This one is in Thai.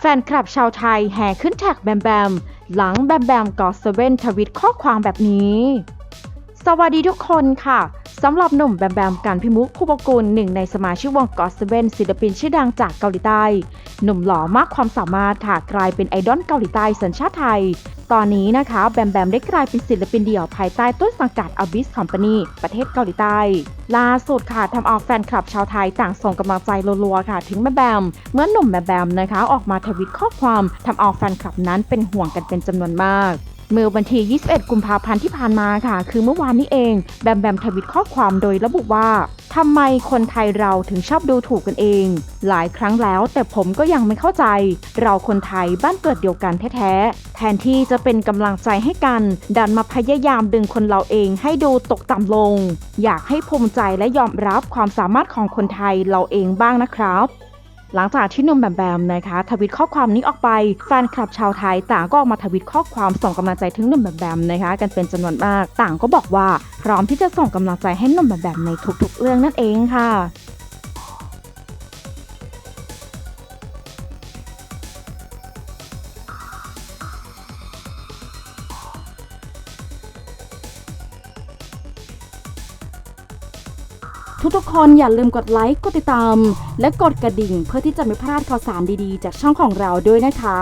แฟนคลับชาวไทยแห่ขึ้นแท็กแบมแบม หลังแบมแบมกอสเว่นทวิตข้อความแบบนี้ สวัสดีทุกคนค่ะ สำหรับหนุ่มแบมแบมการพิมุกคุปกุลหนึ่งในสมาชิกวงกอสเว่นศิลปินชื่อดังจากเกาหลีใต้ หนุ่มหล่อมากความสามารถค่ะกลายเป็นไอดอลเกาหลีใต้สัญชาติไทย ตอนนี้นะคะแบมแบมได้กลายเป็นศิลปินเดี่ยวภายใต้ต้นสังกัด Abyss Company ประเทศเกาหลีใต้ ล่าสุดค่ะทำเอาแฟนคลับชาวไทยต่างส่งกำลังใจรัวๆค่ะ ถึงแบมแบมเมื่อหนุ่มแบมแบมนะคะ ออกมาทวิตข้อความทำเอาแฟนคลับนั้นเป็นห่วงกันเป็นจำนวนมาก เมื่อวันที่ 21 กุมภาพันธ์ที่ผ่านมาค่ะ คือเมื่อวานนี้เอง แบมแบมทวิตข้อความโดยระบุว่าทำไมคนไทยเราถึงชอบดูถูกกันเอง หลายครั้งแล้วแต่ผมก็ยังไม่เข้าใจ เราคนไทยบ้านเกิดเดียวกันแท้ๆ แทนที่จะเป็นกำลังใจให้กัน ดันมาพยายามดึงคนเราเองให้ดูตกต่ำลง อยากให้ภูมิใจและยอมรับความสามารถของคนไทยเราเองบ้างนะครับ หลังจากที่นุ่มแบมแบมนะคะทวิตข้อความนี้ออกไปแฟนคลับชาวไทยต่างก็ออกมาทวิตข้อความส่งกำลังใจถึงนุ่มแบมแบมนะคะ กันเป็นจำนวนมาก ต่างก็บอกว่าพร้อมที่จะส่งกำลังใจให้นุ่มแบมแบมในทุกๆ เรื่องนั่นเองค่ะ ทุกๆคนอย่าลืมกดไลค์ กดติดตาม และกดกระดิ่งเพื่อที่จะไม่พลาดข่าวสารดีๆ จากช่องของเราด้วยนะคะ